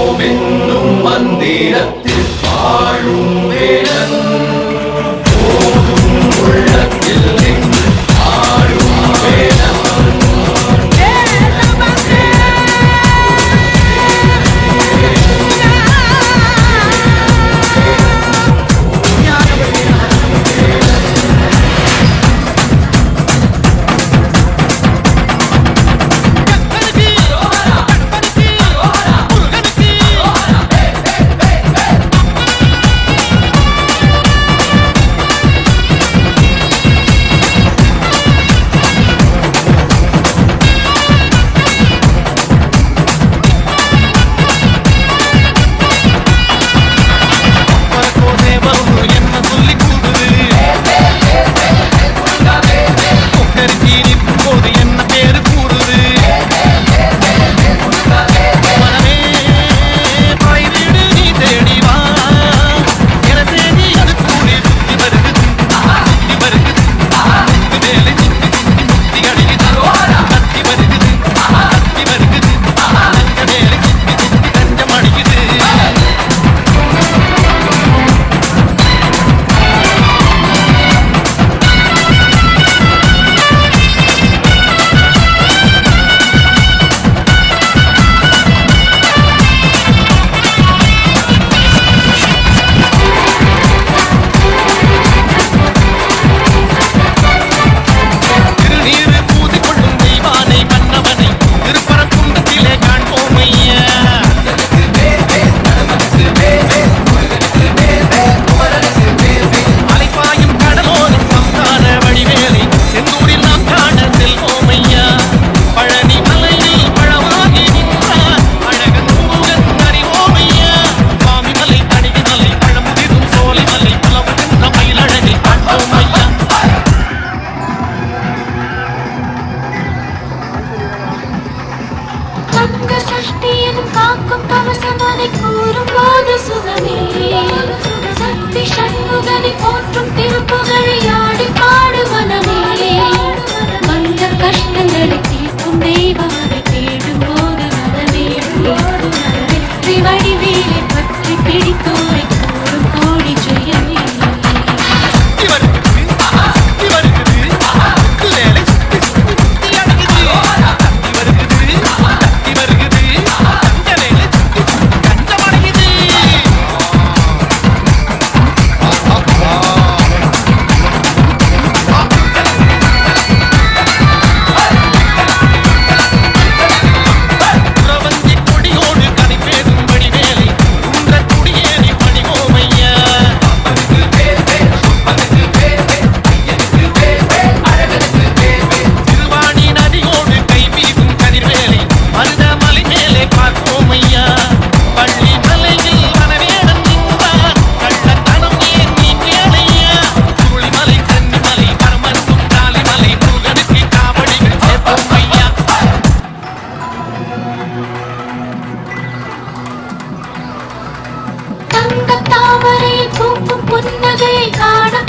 ஓம் என்னும் மந்திரத்தில் வாழும் வேடன். കാണാം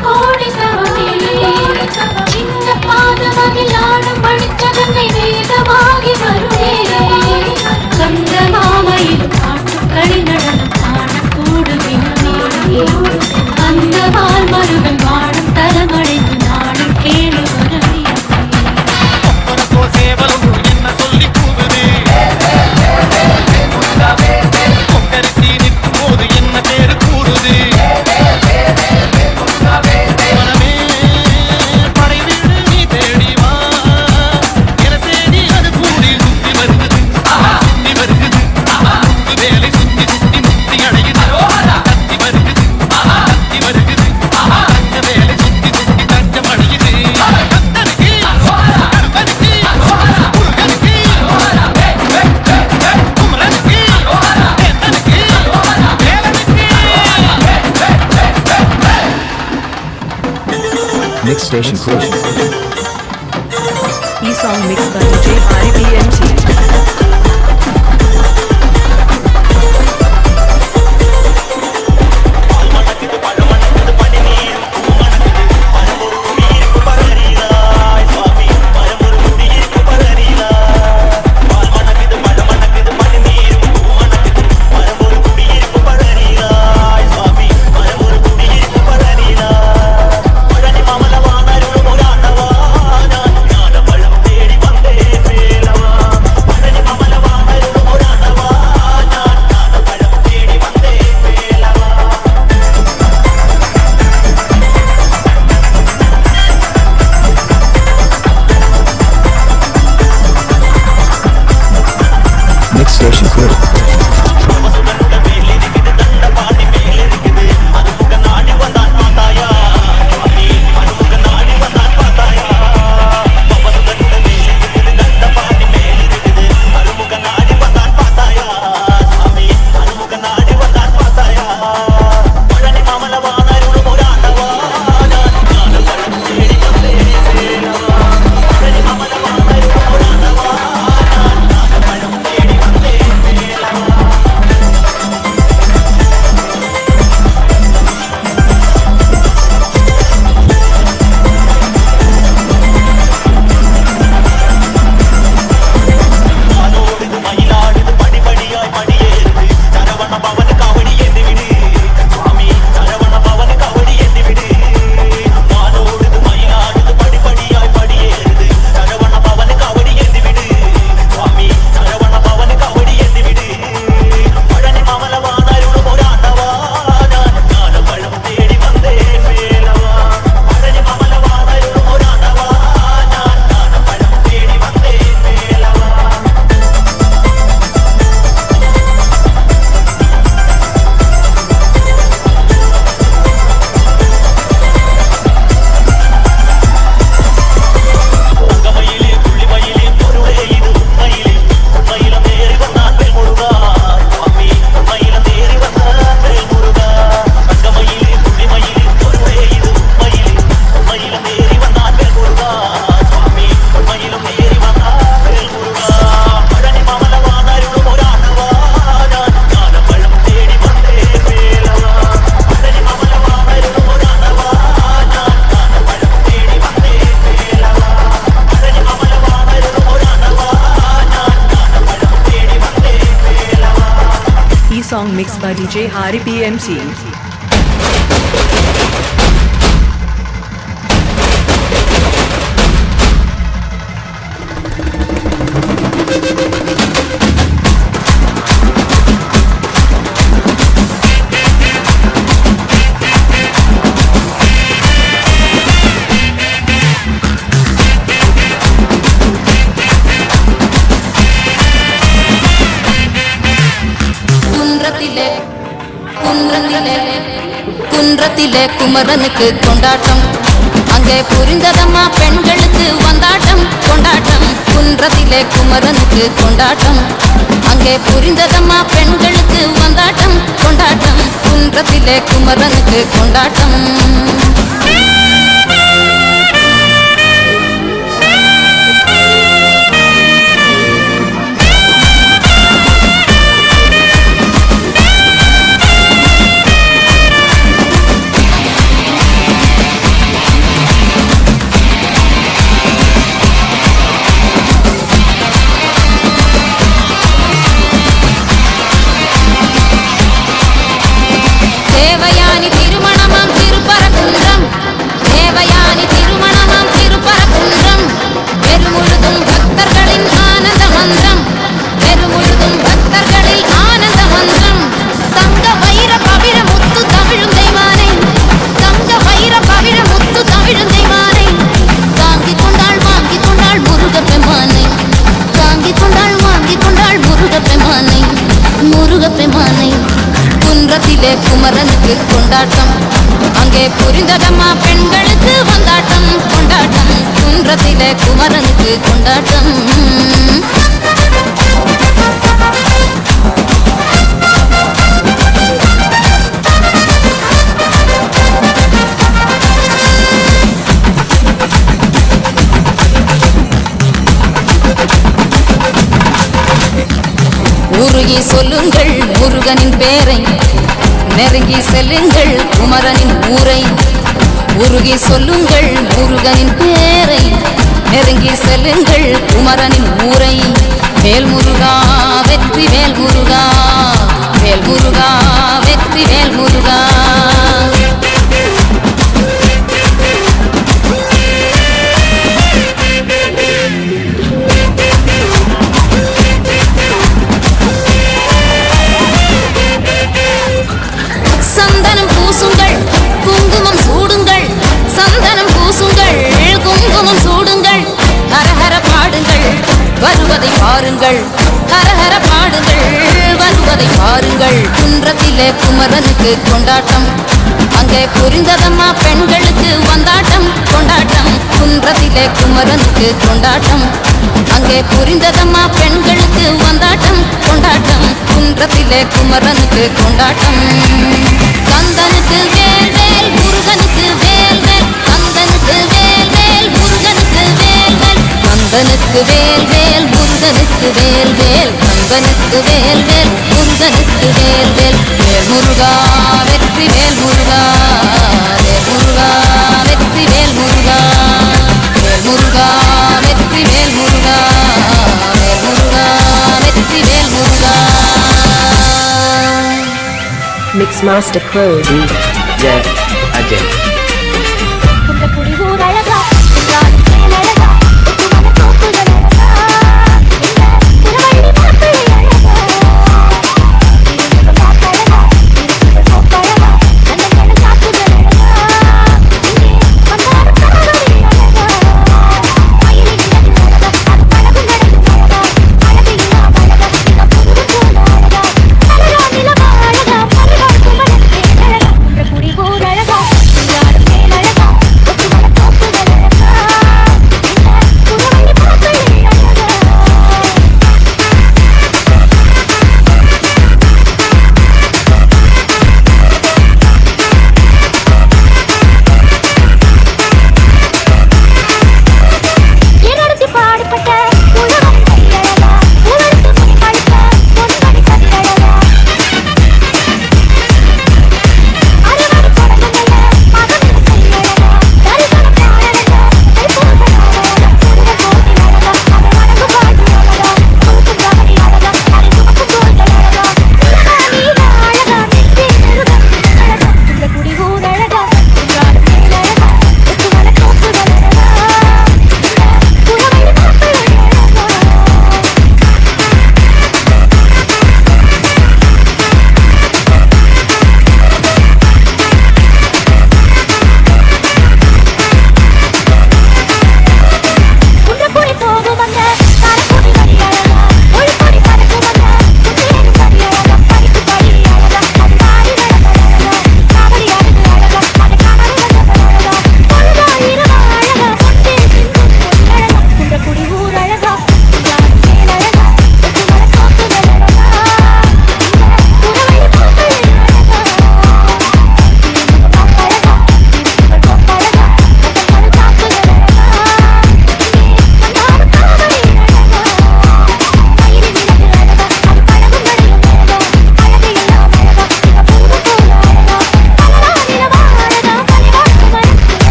Station Closure. E-Song Mix Bihari PMC குமரனுக்கு கொண்டாட்டம். அங்கே புரிந்ததம்மா பெண்களுக்கு வந்தாட்டம். கொண்டாட்டம் குன்றத்திலே குமரனுக்கு கொண்டாட்டம். அங்கே புரிந்ததம்மா பெண்களுக்கு வந்தாட்டம். கொண்டாட்டம் குன்றத்திலே குமரனுக்கு கொண்டாட்டம். அங்கே பெண்களுக்கு வந்தாட்டம் கொண்டாட்டம் குன்றத்தில குமரனுக்கு கொண்டாட்டம். உருகி சொல்லுங்கள் முருகனின் பேரை. நெருங்கி செல்லுங்கள் குமரனின் ஊரை. உருகி சொல்லுங்கள் முருகனின் பேரை. நெருங்கி செல்லுங்கள் குமரனின் ஊரை. வேல்முருகா வெற்றி வேல்முருகா குமரனுக்கு கொண்டாட்டம். அங்கே புரிந்ததம்மா பெண்களுக்கு வந்தாட்டம். கொண்டாட்டம். குன்றத்திலே குமரனுக்கு கொண்டாட்டம். அங்கே புரிந்ததம்மா பெண்களுக்கு வந்தாட்டம். கொண்டாட்டம். குன்றத்திலே குமரனுக்கு கொண்டாட்டம். கந்தனுக்கு வேண்டே கம்பனுக்கு வேல் வேல் முருகனுக்கு வேல் வேல். கம்பனுக்கு வேல் வேல் முருகனுக்கு வேல் வேல். வேல் முருகா வெற்றி வேல் முருகா. வேல் முருகா வெற்றி வேல் முருகா. வேல் முருகா வெற்றி வேல் முருகா. வேல் முருகா வெற்றி வேல் முருகா. மிக்ஸ் மாஸ்டர் க்ரோடி ஜெய் அஜய்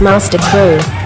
Master Crew.